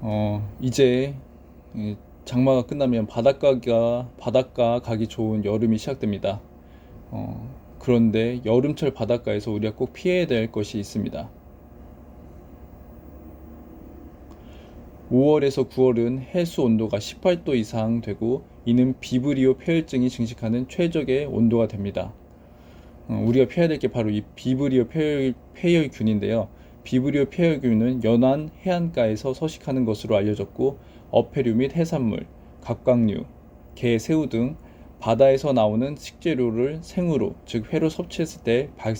어, 이제 이 장마가 끝나면 바닷가가 바닷가 가기 좋은 여름이 시작됩니다. 어, 그런데 여름철 바닷가에서 우리가 꼭 피해야 될 것이 있습니다. 5월에서 9월은 해수 온도가 18도 이상 되고 이는 비브리오 폐혈증이 증식하는 최적의 온도가 됩니다. 어, 우리가 피해야 될 게 바로 이 비브리오 폐혈, 폐혈균인데요. 비브리오 폐혈균은 연안 해안가에서 서식하는 것으로 알려졌고 어패류 및 해산물, 갑각류, 게, 새우 등 바다에서 나오는 식재료를 생으로 즉 회로 섭취했을 때 발,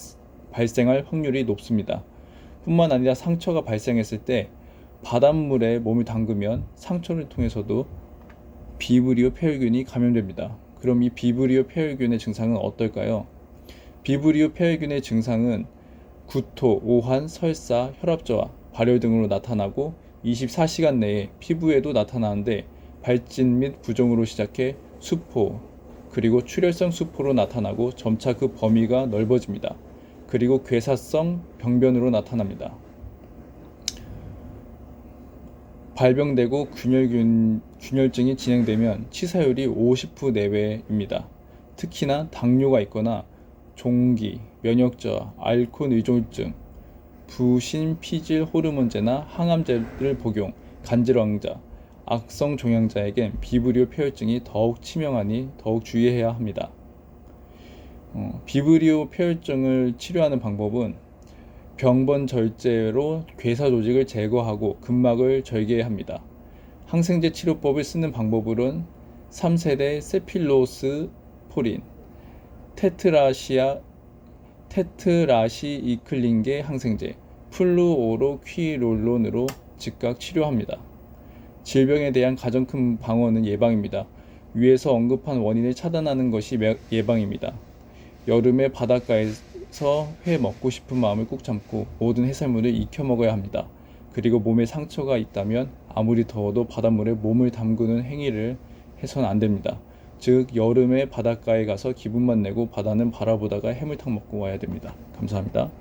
발생할 확률이 높습니다. 뿐만 아니라 상처가 발생했을 때 바닷물에 몸을 담그면 상처를 통해서도 비브리오 폐혈균이 감염됩니다. 그럼 이 비브리오 폐혈균의 증상은 어떨까요? 비브리오 폐혈균의 증상은 구토, 오한, 설사, 혈압저하, 발열 등으로 나타나고 24시간 내에 피부에도 나타나는데 발진 및 부종으로 시작해 수포, 그리고 출혈성 수포로 나타나고 점차 그 범위가 넓어집니다. 그리고 괴사성 병변으로 나타납니다. 발병되고 균열균, 균열증이 진행되면 치사율이 50% 내외입니다. 특히나 당뇨가 있거나 종기, 면역저하, 알코올 의존증, 부신 피질 호르몬제나 항암제를 복용, 간질환자, 악성 종양자에겐 비브리오 폐혈증이 더욱 치명하니 더욱 주의해야 합니다. 어, 비브리오 폐혈증을 치료하는 방법은 병번 절제로 괴사 조직을 제거하고 근막을 절개합니다. 항생제 치료법을 쓰는 방법으로는 3세대 세필로스 포린, 테트라시아 테트라시이클린계 항생제, 플루오로퀴롤론으로 즉각 치료합니다. 질병에 대한 가장 큰 방어는 예방입니다. 위에서 언급한 원인을 차단하는 것이 예방입니다. 여름에 바닷가에서 회 먹고 싶은 마음을 꾹 참고 모든 해산물을 익혀 먹어야 합니다. 그리고 몸에 상처가 있다면 아무리 더워도 바닷물에 몸을 담그는 행위를 해서는 안 됩니다. 즉 여름에 바닷가에 가서 기분만 내고 바다는 바라보다가 해물탕 먹고 와야 됩니다. 감사합니다.